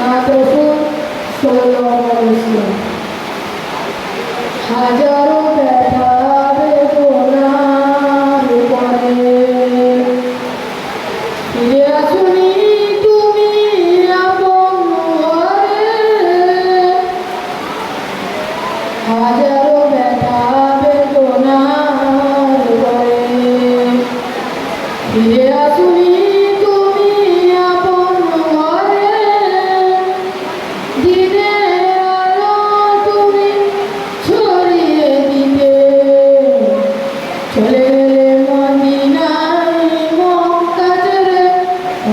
সাত রসুল ষোলো হাজারো ব্যথার সোনার পরে ফিরে আসুনি তুমি আপন হাজার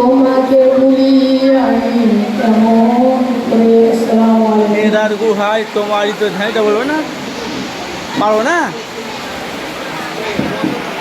তোমাকে মেয়েরার গুহায় তোমারই তো ধ্যানটা বলবে না? পারো না?